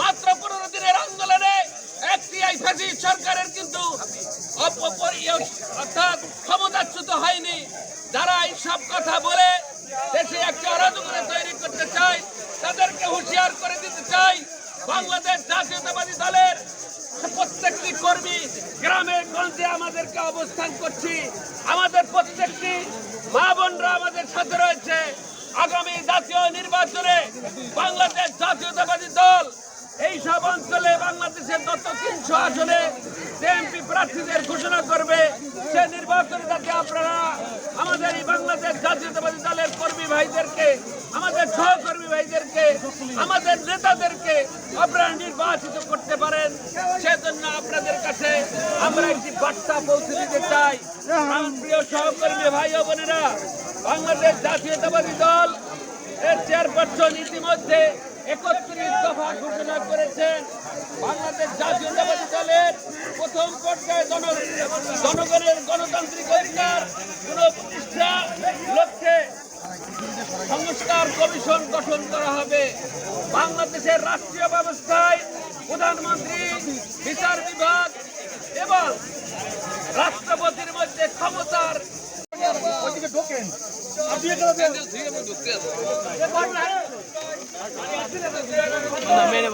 মাত্র পনেরো দিনের আন্দোলনে একটি এই সরকারের কিন্তু অর্থাৎ ক্ষমতাচ্যুত হয়নি। যারা এই সব কথা বলে, দেশে একটি অরাজকতা তৈরি করতে চায়, তাদেরকে হুঁশিয়ার করে দিতে চাই বাংলাদেশ জাতীয়তাবাদী দলের প্রত্যেকটি কর্মী গ্রামে গঞ্জে আমাদেরকে অবস্থান করছি। আমাদের প্রত্যেকটি মা বোনরা আমাদের সাথে রয়েছে। আগামী জাতীয় নির্বাচনে বাংলাদেশ জাতীয়তাবাদী দল এই সব অঞ্চলে বাংলাদেশের গত তিনশো আসনে এমপি প্রার্থীদের ঘোষণা করবে। সে নির্বাচনে যাতে আপনারা আমাদের এই বাংলাদেশ জাতীয়তাবাদী দলের কর্মী ভাইদেরকে, আমাদের সহকর্মী ভাইদেরকে, আমাদের নেতাদেরকে আপনারা নির্বাচিত করতে পারেন। সেজন্য আপনাদের কাছে আমরা একটি বার্তা পৌঁছে দিতে চাই। প্রিয় সহকর্মী ভাই ও বোনেরা, বাংলাদেশ জাতীয়তাবাদী দল এর চেয়ারপারসন ইতিমধ্যে একত্রিশ দফা ঘোষণা করেছেন বাংলাদেশ জাতীয়তাবাদী দলের প্রথম পর্যায়ে জন- জনগণের গণতান্ত্রিক অধিকার পুনঃপ্রতিষ্ঠা লক্ষ্যে সংস্কার কমিশন গঠন করা হবে। বাংলাদেশের রাষ্ট্রীয় ব্যবস্থায় প্রধানমন্ত্রী বিচার বিভাগ এবং রাষ্ট্রপতির মধ্যে ক্ষমতার ওইদিকে ঢোকেন। আপনি। মেরে